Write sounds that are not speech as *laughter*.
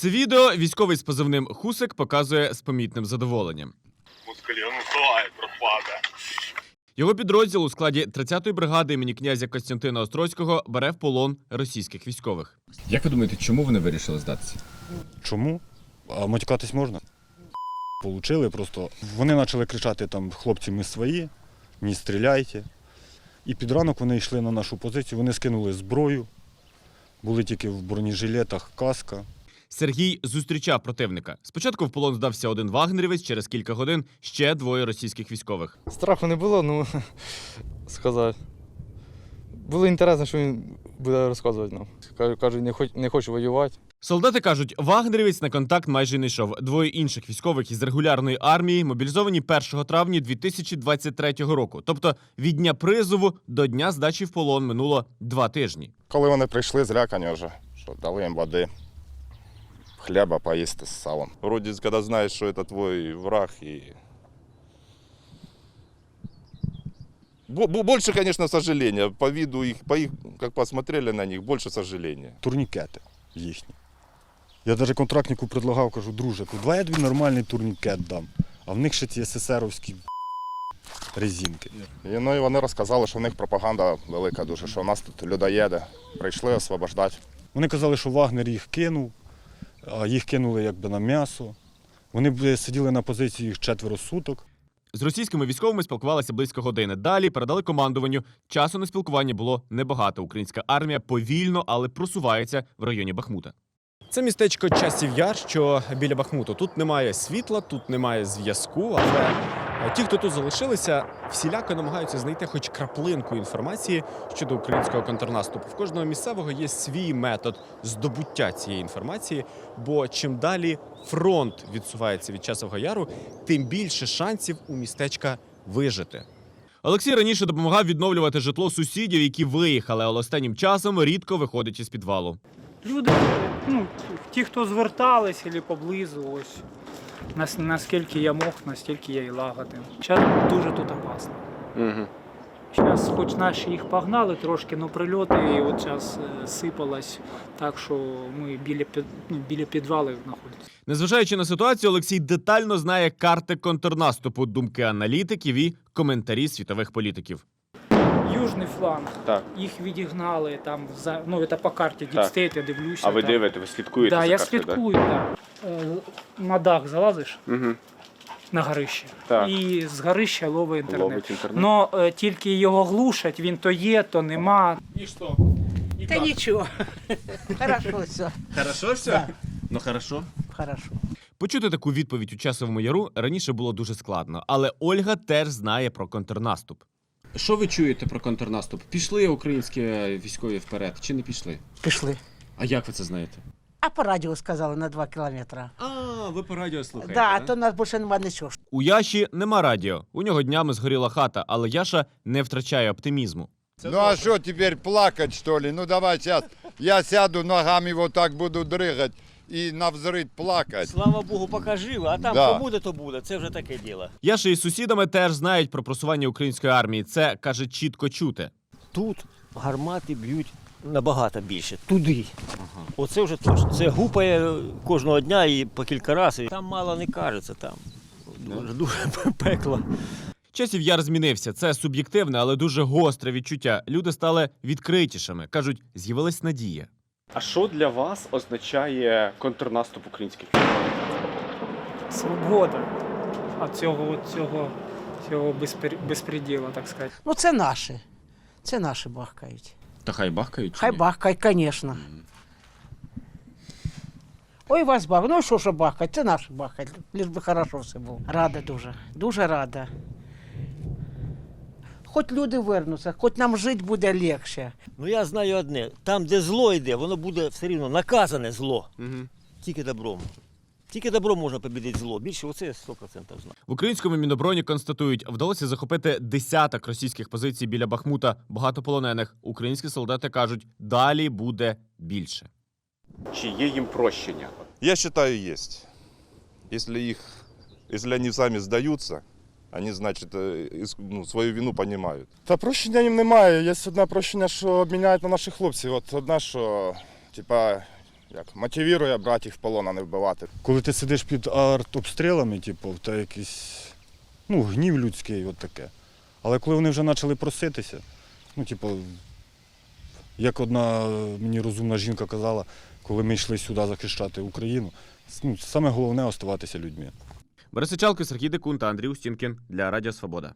Це відео військовий з позивним Хусик показує з помітним задоволенням. Москалі, ну давай, пропаде. Його підрозділ у складі 30-ї бригади імені князя Костянтина Острозького бере в полон російських військових. Як ви думаєте, чому вони вирішили здатися? Чому? А матюкатись можна? Получили просто. Вони почали кричати там хлопці, ми свої, не стріляйте. І під ранок вони йшли на нашу позицію, вони скинули зброю, були тільки в бронежилетах, каска. Сергій зустрічав противника. Спочатку в полон здався один вагнерівець, через кілька годин ще двоє російських військових. Страху не було, ну *laughs* сказати. Було інтересно, що він буде розказувати нам. Кажу, кажу, не, хоч, не хочу воювати. Солдати кажуть, вагнерівець на контакт майже не йшов. Двоє інших військових із регулярної армії мобілізовані 1 травня 2023 року. Тобто від дня призову до дня здачі в полон минуло два тижні. Коли вони прийшли, злякані вже, що дали їм води, хліба поїсти з салом. Вроде, когда знаешь, что это твой враг и... Бо- бо- Больше, конечно, сожаления. По виду их, по их, как посмотрели на них, больше сожаления. Турнікети їхні. Я навіть контрактнику предлагав, кажу, друже, давай я тобі нормальний турнікет дам. А в них ще ці СССРовські резинки. І, ну, і вони розказали, що в них пропаганда велика дуже, що у нас тут людоєди. Прийшли освобождати. Вони казали, що Вагнер їх кинув, а їх кинули якби на м'ясо. Вони б сиділи на позиції четверо суток. З російськими військовими спілкувалися близько години. Далі передали командуванню. Часу на спілкування було небагато. Українська армія повільно, але просувається в районі Бахмута. Це містечко Часів Яр, що біля Бахмуту. Тут немає світла, тут немає зв'язку, але е, ті, хто тут залишилися, всіляко намагаються знайти хоч краплинку інформації щодо українського контрнаступу. В кожного місцевого є свій метод здобуття цієї інформації. Бо чим далі фронт відсувається від Часового Яру, тим більше шансів у містечка вижити. Олексій раніше допомагав відновлювати житло сусідів, які виїхали, але останнім часом рідко виходить із підвалу. Люди, ну, ті, хто звертались або поблизу, ось нас- наскільки я мог, настільки я і лагодив. Зараз дуже тут опасно. Угу. Зараз, хоч наші їх погнали трошки, але прильоти і от зараз сипалось так, що ми біля, під- ну, біля підвалів знаходимося. Незважаючи на ситуацію, Олексій детально знає карти контрнаступу, думки аналітиків і коментарі світових політиків. Южний фланг, Так. їх відігнали там, за, ну це по карті. Діпстейт, я дивлюся. А ви там. дивите, ви слідкуєте Да, за я картою, слідкую, так. Е, На дах залазиш Угу. на горище. Так. І з горища ловить інтернет. Ловить інтернет. Но е, тільки його глушать, він то є, то нема. Да ничего. Хорошо все. Хорошо все? Ну хорошо. Хорошо. Почути таку відповідь у часовому яру раніше було дуже складно, але Ольга теж знає про контрнаступ. Що ви чуєте про контрнаступ? Пішли українські військові вперед чи не пішли? Пішли. А як ви це знаєте? А по радіо сказали на 2 кілометри. А, ви по радіо слухаєте. Да, а то нас більше нема нічого. У Яші нема радіо. У нього днями згоріла хата, але Яша не втрачає оптимізму. Ну а что теперь плакать что ли? Ну давай сейчас я сяду ногами вот так буду дрыгать и на взрыв плакать. Слава Богу, поки живо, а там Да. що буде, то буде. Це вже таке діло. Яша із сусідами теж знають про просування української армії. Це каже чітко чути. Тут гармати б'ють набагато більше. Туди. Оце вже точно. Це гупає кожного дня і по кілька разів. Там мало не кажеться, там. Дуже, дуже пекло. Часів яр змінився. Це суб'єктивне, але дуже гостре відчуття. Люди стали відкритішими. кажуть, з'явилась надія. А що для вас означає контрнаступ українських військ? Свобода від цього, от цього, цього безпер... безпреділа, так сказати. Ну це наші. Це наші бахкають. Та хай бахкають. Хай бахкають, звісно. Ой, вас бах. Ну що ж бахкать, це наші бахкають. Лиш би хорошо все було. Рада дуже, дуже рада. Хоч люди вернуться, хоч нам жити буде легше. Ну я знаю одне: там, де зло йде, воно буде все рівно наказане зло. Угу. Тільки добром. Тільки добром можна побідити зло. Більше оце я 100% знаю. В українському мінобороні констатують, вдалося захопити десяток російських позицій біля Бахмута, багато полонених. Українські солдати кажуть, далі буде більше. Чи є їм прощення? Я считаю, есть. Если их, если они сами сдаются, они, значит, э, ну, свою вину понимают. Та прощення їм немає. Є одне прощення, що обміняють на наших хлопців. От одне, що, типа, як мотивує брати їх в полон, а не вбивати. Коли ти сидиш під артобстрілами, типу, та якийсь ну, гнів людський, от таке. Але коли вони вже почали проситися, ну, типу, як одна мені розумна жінка казала, коли ми йшли сюди захищати Україну, ну, саме головне оставатися людьми. Борисичалко, Сергій Декун та Андрій Устінкін для Радіо Свобода.